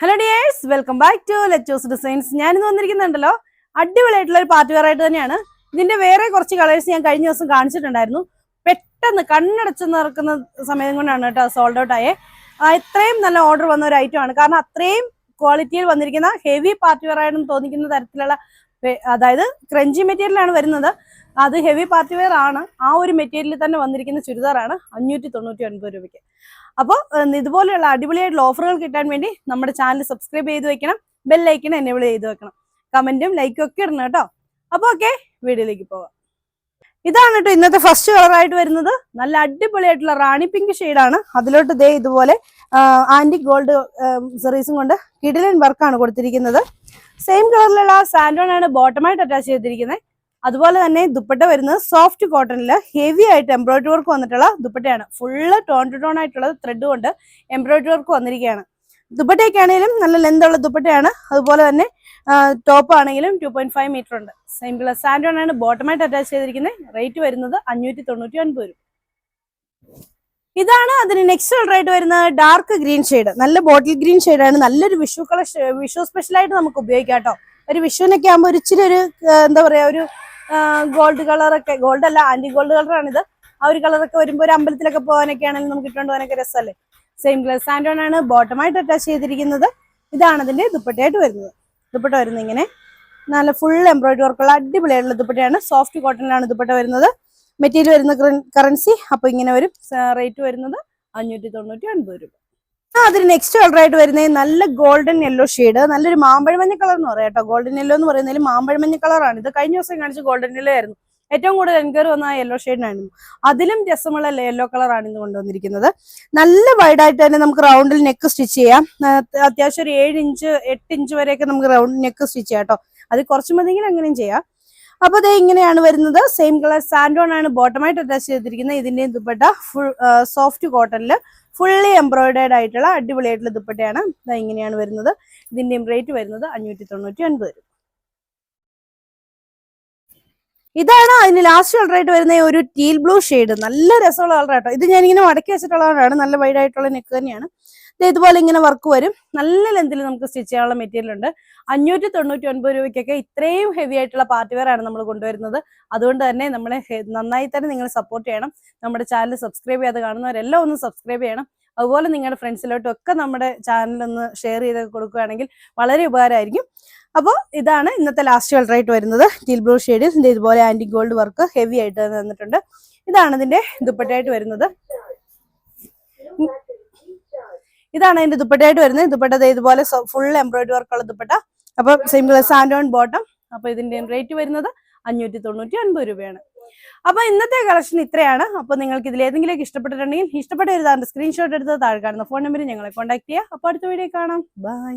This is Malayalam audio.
Hello dears welcome back to ലെറ്റോസ് designs ഞാനിന്ന് വന്നിരിക്കുന്നുണ്ടല്ലോ. അടിപൊളിയായിട്ടുള്ള ഒരു പാർട്ടി വെയർ ആയിട്ട് തന്നെയാണ്. ഇതിന്റെ വേറെ കുറച്ച് കളേഴ്സ് ഞാൻ കഴിഞ്ഞ ദിവസം കാണിച്ചിട്ടുണ്ടായിരുന്നു. പെട്ടെന്ന് കണ്ണടച്ച് നിറക്കുന്ന സമയം കൊണ്ടാണ് കേട്ടോ സോൾഡ് ഔട്ട് ആയേ. ഇത്രയും നല്ല ഓർഡർ വന്ന ഒരു ഐറ്റം ആണ്. കാരണം അത്രയും ക്വാളിറ്റിയിൽ വന്നിരിക്കുന്ന ഹെവി പാർട്ടി വെയർ ആയിട്ട് തോന്നിക്കുന്ന തരത്തിലുള്ള അതായത് ക്രഞ്ചി മെറ്റീരിയലാണ് വരുന്നത്. അത് ഹെവി പാർട്ടി വെയർ ആണ്. ആ ഒരു മെറ്റീരിയലിൽ തന്നെ വന്നിരിക്കുന്ന ചുരിദാറാണ് അഞ്ഞൂറ്റി തൊണ്ണൂറ്റി ഒൻപത് രൂപയ്ക്ക് അപ്പോൾ ഇതുപോലെയുള്ള അടിപൊളിയായിട്ടുള്ള ഓഫറുകൾ കിട്ടാൻ വേണ്ടി നമ്മുടെ ചാനൽ സബ്സ്ക്രൈബ് ചെയ്ത് വെക്കണം. എന്നെ എനേബിൾ ചെയ്ത് വെക്കണം. കമന്റും ലൈക്കും ഒക്കെ ഇടണം കേട്ടോ. അപ്പോൾ ഓക്കെ വീഡിയോയിലേക്ക് പോവാം ഇതാണ് കേട്ടോ ഇന്നത്തെ ഫസ്റ്റ് കളറായിട്ട് വരുന്നത്. നല്ല അടിപൊളിയായിട്ടുള്ള റാണി പിങ്ക് ആണ്. അതിലോട്ട് ദേ ഇതുപോലെ ആന്റി ഗോൾഡ് സെറീസും കൊണ്ട് കിടിലൻ വർക്കാണ് കൊടുത്തിരിക്കുന്നത്. സെയിം കളറിലുള്ള സാൻഡോൺ ആണ് ബോട്ടമായിട്ട് അറ്റാച്ച് ചെയ്തിരിക്കുന്നത് അതുപോലെ തന്നെ ദുപ്പട്ട വരുന്നത് സോഫ്റ്റ് കോട്ടണിൽ ഹെവി ആയിട്ട് എംബ്രോയിഡറി വർക്ക് വന്നിട്ടുള്ള ദുപ്പട്ടയാണ്. ഫുള്ള് ടോൺ ടു ടോൺ ആയിട്ടുള്ള ത്രെഡ് കൊണ്ട് എംബ്രോയിഡറി വർക്ക് വന്നിരിക്കുകയാണ്. ദുപ്പട്ടയൊക്കെ ആണെങ്കിലും നല്ല ലെന്ത് ഉള്ള ദുപ്പട്ടയാണ്. അതുപോലെ തന്നെ ടോപ്പ് ആണെങ്കിലും ടു പോയിന്റ് ഫൈവ് മീറ്റർ ഉണ്ട്. സെയിം കളർ സാൻഡോൺ ആണ് ബോട്ടമായിട്ട് അറ്റാച്ച് ചെയ്തിരിക്കുന്നത് റേറ്റ് വരുന്നത് അഞ്ഞൂറ്റി തൊണ്ണൂറ്റി ഒൻപത് രൂപ. ഇതാണ് അതിന് നെക്സ്റ്റ് കളർ ആയിട്ട് വരുന്നത് ഡാർക്ക് ഗ്രീൻ ഷെയ്ഡ് നല്ല ബോട്ടിൽ ഗ്രീൻ ആണ്. നല്ലൊരു വിഷു കളർ വിഷു സ്പെഷ്യൽ ആയിട്ട് നമുക്ക് ഉപയോഗിക്കാം കേട്ടോ. ഒരു വിഷുവിനൊക്കെ ആകുമ്പോൾ ഒരു ഇച്ചിരി ഒരു എന്താ പറയാ ഒരു ഗോൾഡ് കളറൊക്കെ ഗോൾഡ് അല്ല ആന്റി ഗോൾഡ് കളറാണിത് ആ ഒരു കളറൊക്കെ വരുമ്പോൾ ഒരു അമ്പലത്തിലൊക്കെ പോകാനൊക്കെ ആണെങ്കിൽ നമുക്ക് ഇട്ടുകൊണ്ട് പോകാനൊക്കെ രസമല്ലേ? സെയിം ഗ്ലസ് സാൻഡോൺ ആണ് ബോട്ടമായിട്ട് അറ്റാച്ച് ചെയ്തിരിക്കുന്നത്. ഇതാണ് അതിന്റെ ദുപ്പട്ടയായിട്ട് വരുന്നത്. ദുപ്പട്ട വരുന്നത് ഇങ്ങനെ. നല്ല ഫുൾ എംബ്രോയിഡറി വർക്കുള്ള അടിപൊളിയായിട്ടുള്ള ദുപ്പട്ടയാണ്. സോഫ്റ്റ് കോട്ടണിലാണ് ദുപ്പട്ട വരുന്നത്. മെറ്റീരിയൽ വരുന്ന കറൻസി അപ്പൊ ഇങ്ങനെ ഒരു റേറ്റ് വരുന്നത് അഞ്ഞൂറ്റി തൊണ്ണൂറ്റി ഒൻപത് രൂപ. ആ അതിന് നെക്സ്റ്റ് കളർ ആയിട്ട് വരുന്നത് നല്ല ഗോൾഡൻ യെല്ലോ ഷെയ്ഡ് നല്ലൊരു മാമ്പഴമഞ്ഞ കളർ എന്ന് പറയാം കേട്ടോ. ഗോൾഡൻ യെല്ലോ എന്ന് പറയുന്നതിൽ മാമ്പഴമഞ്ഞ കളറാണ് ഇത് കഴിഞ്ഞ ദിവസം കാണിച്ച ഗോൾഡൻ യെല്ലോ ആയിരുന്നു. ഏറ്റവും കൂടുതൽ എൻക്വയറി വന്ന ആ യെല്ലോ ഷെയ്ഡിനായിരുന്നു അതിലും രസമുള്ള യെല്ലോ കളറാണ് ഇന്ന് കൊണ്ടുവന്നിരിക്കുന്നത്. നല്ല വൈഡ് ആയിട്ട് തന്നെ നമുക്ക് റൗണ്ടിൽ നെക്ക് സ്റ്റിച്ച് ചെയ്യാം. അത്യാവശ്യം ഒരു ഏഴ് ഇഞ്ച് എട്ട് ഇഞ്ച് വരെയൊക്കെ നമുക്ക് റൗണ്ട് നെക്ക് സ്റ്റിച്ച് ചെയ്യാം കേട്ടോ. അത് കുറച്ച് മതിയെങ്കിൽ അങ്ങനെയും ചെയ്യാം. അപ്പൊ ഇത് ഇങ്ങനെയാണ് വരുന്നത്. സെയിം കളർ സാൻഡോൺ ആണ് ബോട്ടമായിട്ട് അറ്റാച്ച് ചെയ്തിരിക്കുന്നത്. ഇതിന്റെയും ദുപ്പട്ട ഫുൾ സോഫ്റ്റ് കോട്ടണിൽ ഫുള്ളി എംബ്രോയിഡേഡ് ആയിട്ടുള്ള അടിപൊളിയായിട്ടുള്ള ദുപ്പട്ടയാണ്. ഇത് ഇങ്ങനെയാണ് വരുന്നത്. ഇതിന്റെയും റേറ്റ് വരുന്നത് അഞ്ഞൂറ്റി തൊണ്ണൂറ്റി ഒൻപത് ഇതാണ് അതിന് ലാസ്റ്റ് കളർ ആയിട്ട് വരുന്ന ഒരു ടീൽ ബ്ലൂ ഷെയ്ഡ് നല്ല രസമുള്ള കളർ ആട്ടോ. ഇത് ഞാനിങ്ങനെ മടക്കി വെച്ചിട്ടുള്ളതാണ്. നല്ല വൈഡ് ആയിട്ടുള്ള നെക്ക് തന്നെയാണ്. ഇതുപോലെ ഇങ്ങനെ വർക്ക് വരും. നല്ല ലെന്തിൽ നമുക്ക് സ്റ്റിച്ച് ചെയ്യാനുള്ള മെറ്റീരിയൽ ഉണ്ട്. അഞ്ഞൂറ്റി തൊണ്ണൂറ്റി ഒൻപത് രൂപയ്ക്കൊക്കെ ഇത്രയും ഹെവി ആയിട്ടുള്ള പാർട്ടി വെയർ ആണ് നമ്മൾ കൊണ്ടുവരുന്നത്. അതുകൊണ്ട് തന്നെ നമ്മളെ നന്നായി തന്നെ നിങ്ങൾ സപ്പോർട്ട് ചെയ്യണം. നമ്മുടെ ചാനൽ സബ്സ്ക്രൈബ് ചെയ്യാതെ കാണുന്നവരെല്ലാം ഒന്ന് സബ്സ്ക്രൈബ് ചെയ്യണം. അതുപോലെ നിങ്ങളുടെ ഫ്രണ്ട്സിലോട്ടും ഒക്കെ നമ്മുടെ ചാനൽ ഒന്ന് ഷെയർ ചെയ്ത് കൊടുക്കുകയാണെങ്കിൽ വളരെ ഉപകാരമായിരിക്കും. അപ്പോൾ ഇതാണ് ഇന്നത്തെ ലാസ്റ്റ് കളർ ആയിട്ട് വരുന്നത്. ടീൽ ബ്ലൂ ഷെയ്ഡിൽ ഇതുപോലെ ആന്റി ഗോൾഡ് വർക്ക് ഹെവി ആയിട്ട് തന്നിട്ടുണ്ട്. ഇതാണ് ഇതിന്റെ ദുപ്പട്ടയായിട്ട് വരുന്നത്. ഇതാണ് അതിന്റെ ദുപ്പട്ടയായിട്ട് വരുന്നത്. ദുപ്പട്ട ഇതുപോലെ ഫുൾ എംബ്രോയിഡറി വർക്കുള്ള ദുപ്പട്ട. അപ്പൊ same colour sand on bottom അപ്പൊ ഇതിന്റെ റേറ്റ് വരുന്നത് അഞ്ഞൂറ്റി തൊണ്ണൂറ്റി ഒൻപത് രൂപയാണ്. അപ്പൊ ഇന്നത്തെ കളക്ഷൻ ഇത്രയാണ്. അപ്പൊ നിങ്ങൾക്ക് ഇതിൽ ഏതെങ്കിലും ഇഷ്ടപ്പെട്ടിട്ടുണ്ടെങ്കിൽ ഇഷ്ടപ്പെട്ട ഒരു സ്ക്രീൻഷോട്ട് എടുത്ത് താഴെ കാണുന്ന ഫോൺ നമ്പറിൽ ഞങ്ങളെ കോൺടാക്ട് ചെയ്യുക. അപ്പൊ അടുത്ത വീഡിയോ കാണാം. ബൈ